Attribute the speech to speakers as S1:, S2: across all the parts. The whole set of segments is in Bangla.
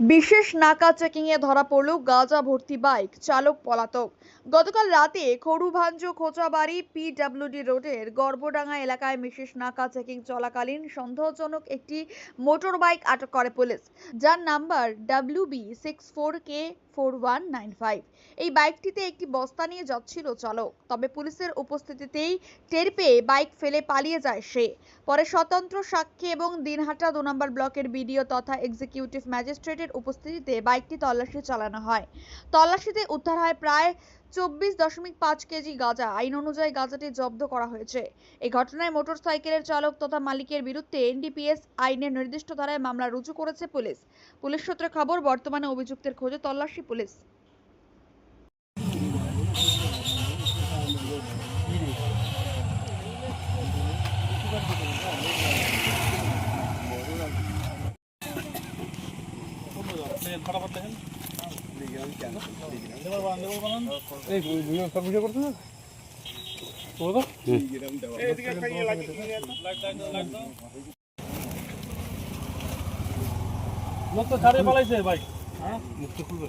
S1: বিশেষ নাকা চেকিংয়ে ধরা পড়ল গাঁজা ভর্তি বাইক চালক পলাতক। গতকাল রাতে খড়ুভাঞ্জ খোঁচাবাড়ি পিডাব্লিউডি রোডের গর্বডাঙ্গা এলাকায় বিশেষ নাকা চেকিং চলাকালীন সন্দেহজনক একটি মোটর বাইক আটক করে পুলিশ, যার number W B six four K four one nine five এই বাইকটিতে একটি বস্তা নিয়ে যাচ্ছিল চালক, তবে পুলিশের উপস্থিতিতেই টের পেয়ে বাইক ফেলে পালিয়ে যায় সে। পরে স্বতন্ত্র সাক্ষী এবং দিনহাটা দু নম্বর ব্লকের বিডিও তথা এক্সিকিউটিভ ম্যাজিস্ট্রেটের উপস্থিতিতে বাইকটি তল্লাশি চালানো হয়। তল্লাশিতে উদ্ধার হয় প্রায় চব্বিশ দশমিক পাঁচ কেজি গাঁজা। আইন অনুযায়ী গাঁজাটি জব্দ করা হয়েছে। এই ঘটনায় মোটরসাইকেলের চালক তথা মালিকের বিরুদ্ধে এনডিপিএস আইনের নির্দিষ্ট ধারায় মামলা রুজু করেছে পুলিশ। পুলিশ সূত্রে খবর, বর্তমানে অভিযুক্তের খোঁজে তল্লাশি পুলিশ।
S2: ফটাফট দেখেন
S3: এই সব ভিডিও করছ
S2: লোক তো ছাড়িয়ে পালাইছে ভাই। হ্যাঁ? মুক্তি খুলবে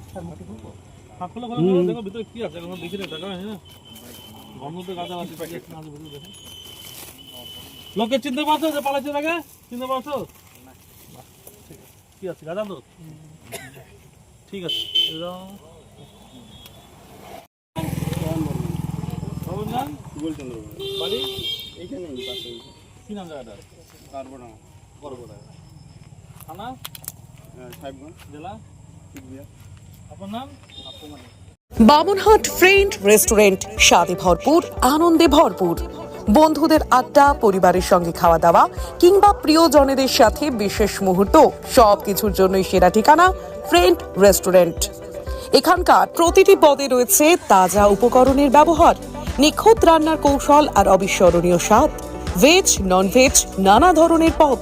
S2: হ্যাঁ খুলে খুলে দেখো ভিতরে কি আছে এখন দেখি দেখা হ্যাঁ গন্ধ তো গাঁজা আছে না ভিতরে দেখেন লোকে চিনতে পারছ যে পালাইছে তাকে? চিনতে পারছ। কি আছে গাঁজা তো ঠিক আছে। এরকম খবর নাম?
S3: গোলচন্দ্র
S2: বাড়ি?
S3: এইখানে পাশে
S2: কি নাম জায়গাটা?
S3: পারব না
S2: বড় থানা
S3: সাহেবগঞ্জ।
S2: জেলা? আপনার নাম।
S4: বামনহাট ফ্রেন্ড রেস্টুরেন্ট স্বাদে ভরপুর আনন্দে ভরপুর। বন্ধুদের আড্ডা, পরিবারের সঙ্গে খাওয়া দাওয়া, কিংবা প্রিয়জনেদের সাথে বিশেষ মুহূর্ত, সবকিছুর জন্যই সেরা ঠিকানা ফ্রেন্ড রেস্টুরেন্ট। এখানকার প্রতিটি পদে রয়েছে তাজা উপকরণের ব্যবহার, নিখুঁত রান্নার কৌশল আর অবিস্মরণীয় স্বাদ। ভেজ নন ভেজ নানা ধরনের পদ,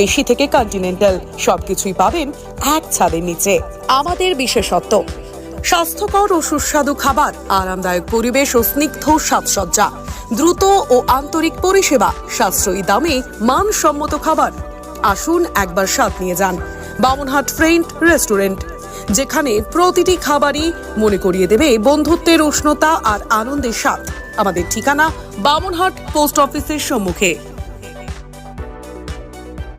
S4: দেশি থেকে কন্টিনেন্টাল সবকিছুই পাবেন এক ছাদের নিচে। আমাদের বিশেষত্ব স্বাস্থ্যকর ও সুস্বাদু খাবার, আরামদায়ক পরিবেশ ও স্নিগ্ধ সাজসজ্জা। দ্রুত ও আন্তরিক পরিষেবা, সাশ্রয়ী দামে মানসম্মত খাবার। আসুন একবার স্বাদ নিয়ে যান। বামনহাট ফ্রেন্ড রেস্টুরেন্ট, যেখানে প্রতিটি খাবারই মনে করিয়ে দেবে বন্ধুত্বের উষ্ণতা আর আনন্দের স্বাদ। আমাদের ঠিকানা বামনহাট পোস্ট অফিসের সম্মুখে।